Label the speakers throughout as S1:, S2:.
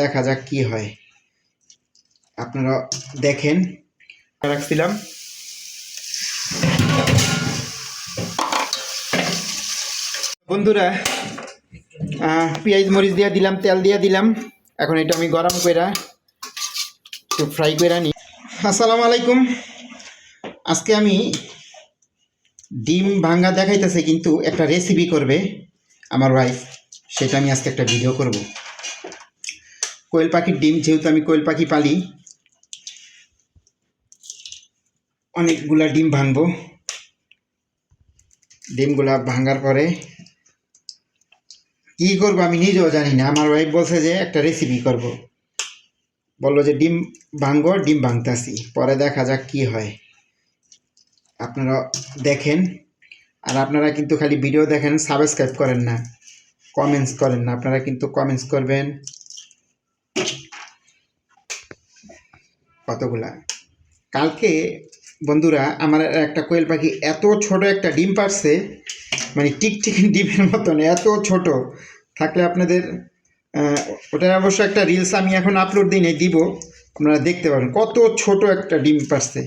S1: দেখা যাক কি হয়। আপনারা দেখেন। রাখছিলাম। বন্ধুরা পেঁয়াজ মরিচ দিয়ে দিলাম, তেল দিয়ে দিলাম। এখন এটা আমি গরম করে একটু ফ্রাই করে নিই আসসালামু আলাইকুম। আজকে আমি ডিম ভাঙ্গা দেখাইতেছে, কিন্তু একটা রেসিপি করবে আমার ওয়াইফ সেটা আমি আজকে একটা ভিডিও করব। কোয়েল পাখির ডিম যেহেতু আমি কোয়েল পাখি পালি, অনেকগুলা ডিম ভাঙবো। ডিমগুলা ভাঙার পরে কী করব আমি নিজেও জানি না। আমার ওয়াইফ বলছে যে একটা রেসিপি করব। বলল যে ডিম ভাঙবো, ডিম ভাঙতাছি। পরে দেখা যাক কি হয়। আপনারা দেখেন। আর আপনারা কিন্তু খালি ভিডিও দেখেন সাবস্ক্রাইব করেন না। কমেন্টস করেন না। আপনারা কিন্তু কমেন্টস করবেন। কতগুলা? কালকে বন্ধুরা আমার একটা কোয়েল পাখি এত ছোট একটা ডিম পারছে মানে টিকটিক ডিমের মতন, এত ছোট। থাকলে আপনাদের ওটার অবশ্য একটা রিলস আমি এখন আপলোড দিই দিব। আপনারা দেখতে পাবেন কত ছোট একটা ডিম পারছে।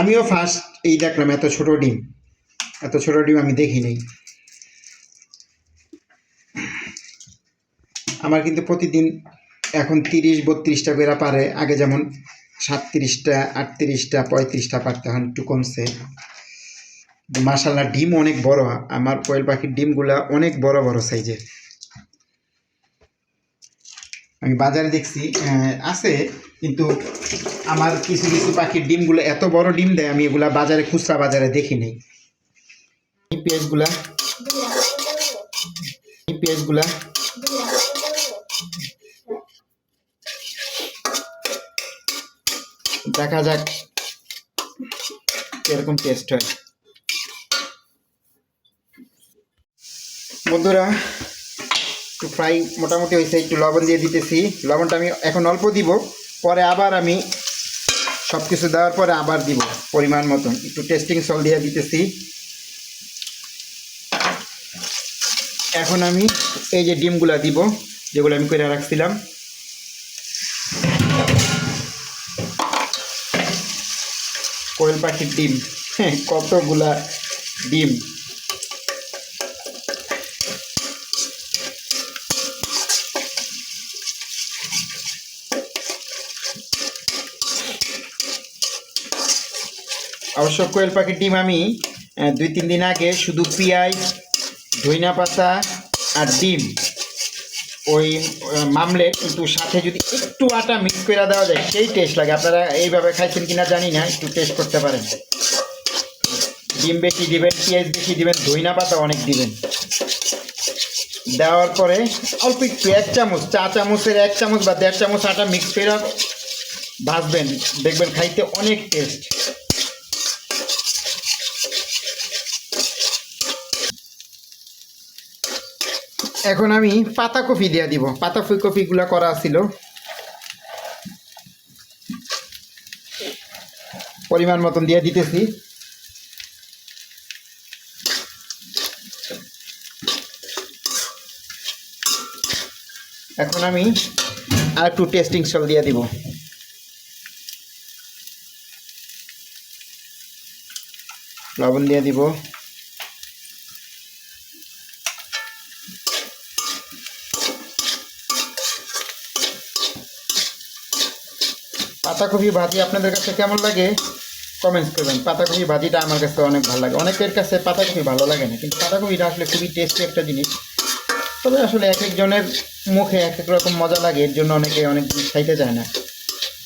S1: আমিও ফার্স্ট এই দেখলাম এত ছোট ডিম। এত ছোট ডিম আমি দেখি নাই। আমার কিন্তু প্রতিদিন এখন তিরিশ, বত্রিশটা করে পারে। আগে যেমন সাতত্রিশটা, আটত্রিশটা, পঁয়ত্রিশটা পারতে এখন একটু কমছে। মাসাল্লাহ ডিম অনেক বড়। আমার কোয়েল পাখির ডিমগুলা অনেক বড় বড় সাইজের। আমি বাজারে দেখছি আছে, কিন্তু আমার কিছু কিছু পাখির ডিমগুলো এত বড় ডিম দেয়, আমি এগুলা বাজারে, খুচরা বাজারে দেখি নাই। পেঁয়াজগুলা পেঁয়াজগুলা দেখা যাক এরকম টেস্ট হয়। বন্ধুরা, একটু ফ্রাই মোটামুটি হয়েছে, একটু লবণ দিয়ে দিতেছি। লবণটা আমি এখন অল্প দিব, পরে আবার আমি সব কিছু দেওয়ার পরে আবার দিব, পরিমাণ মতন। একটু টেস্টিং সল দিয়ে দিতেছি। এখন আমি এই যে ডিমগুলা দিব, যেগুলো আমি করে রাখছিলাম কোয়েল পাখির ডিম। হ্যাঁ কতগুলা ডিম? অবশ্য কোয়েল পাখির ডিম আমি দুই, তিন দিন আগে শুধু পেঁয়াজ, ধইনা পাতা আর ডিম ওই আহ, মামলে কিন্তু সাথে যদি একটু আটা মিক্স করে দেওয়া যায় সেই টেস্ট লাগে। আপনারা এইভাবে খাইছেন কিনা জানি না একটু টেস্ট করতে পারেন। ডিম বেশি দিবেন পেঁয়াজ বেশি দিবেন ধইনা পাতা অনেক দিবেন। দেওয়ার পরে অল্প একটু এক চামচ চা চামচের এক চামচ বা দেড় চামচ আটা মিক্স করে ভাজবেন। দেখবেন খাইতে অনেক টেস্ট এখন আমি পাতা কফি দিয়ে দিব। পাতা ফুল কপিগুলো করা ছিল পরিমাণ মতন দিয়ে দিতেছি। এখন আমি আর একটু টেস্টিং সল দিয়ে দিব। লবণ দিয়ে দিব। পাতাকপি ভাজি আপনাদের কাছে কেমন লাগে? কমেন্টস করবেন। পাতাকপি ভাজিটা আমার কাছে অনেক ভালো লাগে। অনেকের কাছে পাতাকপি ভালো লাগে না, কিন্তু পাতাকপিটা আসলে খুবই টেস্টি একটা জিনিস। তবে আসলে এক একজনের মুখে এক এক রকম মজা লাগে, এর জন্য অনেকে অনেক জিনিস খাইতে চায় না।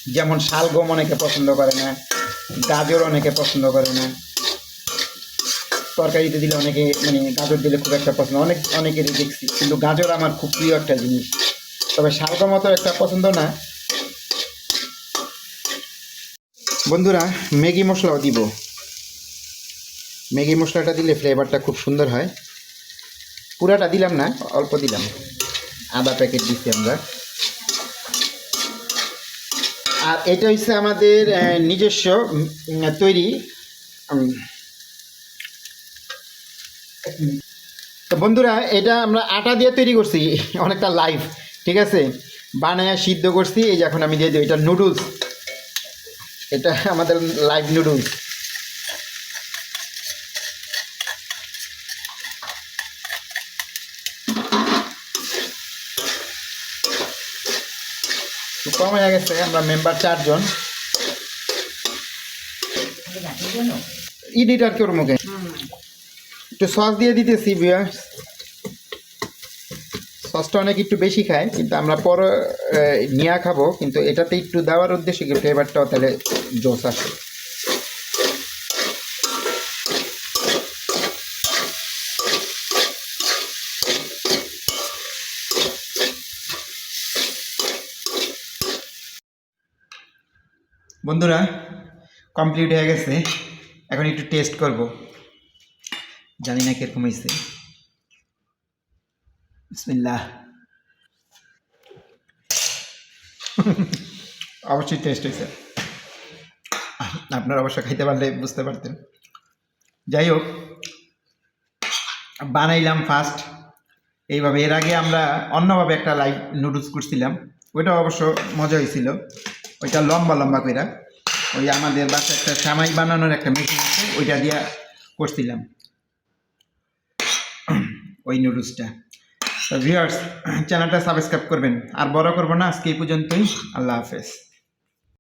S1: যেমন শালগম অনেকে পছন্দ করে না, গাজর অনেকে পছন্দ করে না। তরকারিতে দিলে অনেকে মানে গাজর দিলে খুব একটা পছন্দ, অনেক, অনেকেরই দেখছি। কিন্তু গাজর আমার খুব প্রিয় একটা জিনিস। তবে শালগম অত একটা পছন্দ না। বন্ধুরা, ম্যাগি মশলাও দিব। ম্যাগি মশলাটা দিলে ফ্লেভারটা খুব সুন্দর হয়। পুরাটা দিলাম না, অল্প দিলাম। আদা প্যাকেট দিচ্ছি আমরা। আর এটা হচ্ছে আমাদের নিজস্ব তৈরি তো বন্ধুরা, এটা আমরা আটা দিয়ে তৈরি করছি। অনেকটা লাইভ ঠিক আছে? বানায় সিদ্ধ করছি। এই যে এখন আমি দিয়ে দিই, এটা নুডলস এটা আমাদের লাইভ নুডলস কম হয়ে গেছে আমরা মেম্বার চারজন। ইডিটার মুখে? একটু সস দিয়ে দিতেছি ভিউয়ার্স সসটা অনেক একটু বেশি খায়, কিন্তু আমরা পর নিয়ে খাব, কিন্তু এটাতে একটু দেওয়ার উদ্দেশ্যে কি ফ্লেভারটাও তাহলে জোস আসে। বন্ধুরা কমপ্লিট হয়ে গেছে। এখন একটু টেস্ট করব। জানি না কীরকম হয়েছে বিসমিল্লাহ। অবশ্যই টেস্ট হয়েছে। আপনারা অবশ্য খাইতে পারলে বুঝতে পারতেন। যাই হোক, বানাইলাম ফার্স্ট এইভাবে, এর আগে আমরা অন্যভাবে একটা লাইভ নুডলস করছিলাম। ওইটা অবশ্য মজা হয়েছিল। ওইটা লম্বা লম্বা কইরা। ওই আমাদের বাসায় একটা সামাই বানানোর একটা মেশিন আছে, ওইটা দিয়া করছিলাম। ওই নুডলসটা তো ভিউয়ার্স চ্যানেলটা সাবস্ক্রাইব করবেন। আর বড় করব না আজকে এই পর্যন্তই। আল্লাহ হাফেজ।